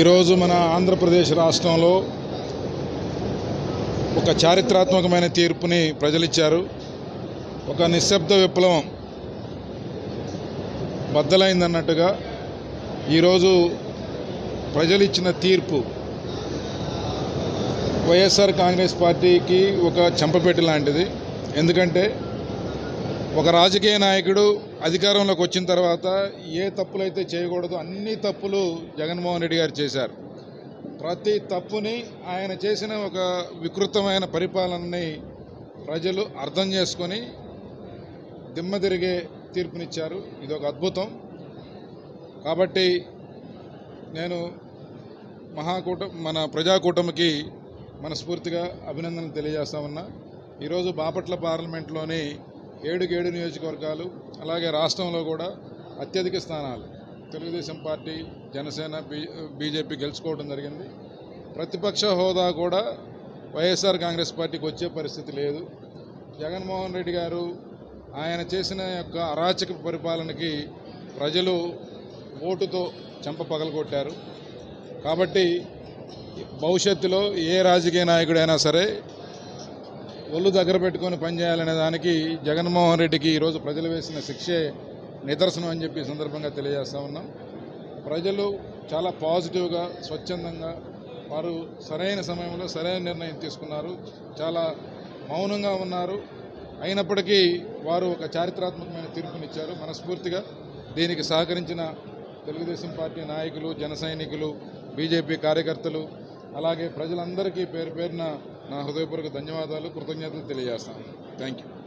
ఈరోజు మన ఆంధ్రప్రదేశ్ రాష్ట్రంలో ఒక చారిత్రాత్మకమైన తీర్పుని ప్రజలిచ్చారు. ఒక నిశ్శబ్ద విప్లవం బద్దలైందన్నట్టుగా ఈరోజు ప్రజలిచ్చిన తీర్పు వైఎస్ఆర్ కాంగ్రెస్ పార్టీకి ఒక చెంపపెట్టి లాంటిది. ఎందుకంటే ఒక రాజకీయ నాయకుడు అధికారంలోకి వచ్చిన తర్వాత ఏ తప్పులైతే చేయకూడదో అన్ని తప్పులు జగన్మోహన్ రెడ్డి గారు చేశారు. ప్రతి తప్పుని ఆయన చేసిన ఒక వికృతమైన పరిపాలనని ప్రజలు అర్థం చేసుకొని దిమ్మ తిరిగే తీర్పునిచ్చారు. ఇది ఒక అద్భుతం. కాబట్టి నేను మహాకూట మన ప్రజాకూటమికి మనస్ఫూర్తిగా అభినందనలు తెలియజేస్తా ఉన్నా. ఈరోజు బాపట్ల పార్లమెంట్లోని ఏడుకి ఏడు నియోజకవర్గాలు అలాగే రాష్ట్రంలో కూడా అత్యధిక స్థానాలు. Telugu Desam party Janasena B BJP గెలుచుకోవడం జరిగింది. ప్రతిపక్ష హోదా కూడా వైఎస్ఆర్ కాంగ్రెస్ పార్టీకి వచ్చే పరిస్థితి లేదు. జగన్మోహన్ రెడ్డి గారు ఆయన చేసిన యొక్క అరాచక పరిపాలనకి ప్రజలు ఓటుతో చెంప పగలగొట్టారు. కాబట్టి భవిష్యత్తులో ఏ రాజకీయ నాయకుడైనా సరే ఒళ్ళు దగ్గర పెట్టుకొని పనిచేయాలనే దానికి జగన్మోహన్ రెడ్డికి ఈరోజు ప్రజలు వేసిన శిక్షే నిదర్శనం అని చెప్పి సందర్భంగా తెలియజేస్తా ఉన్నాం. ప్రజలు చాలా పాజిటివ్గా స్వచ్ఛందంగా వారు సరైన సమయంలో సరైన నిర్ణయం తీసుకున్నారు. చాలా మౌనంగా ఉన్నారు. అయినప్పటికీ వారు ఒక చారిత్రాత్మకమైన తీర్పునిచ్చారు మనస్ఫూర్తిగా దీనికి సహకరించిన తెలుగుదేశం పార్టీ నాయకులు జన సైనికులు బీజేపీ కార్యకర్తలు అలాగే ప్రజలందరికీ పేరు పేరున నా హృదయపూర్వక ధన్యవాదాలు కృతజ్ఞతలు తెలియజేస్తాను. Thank you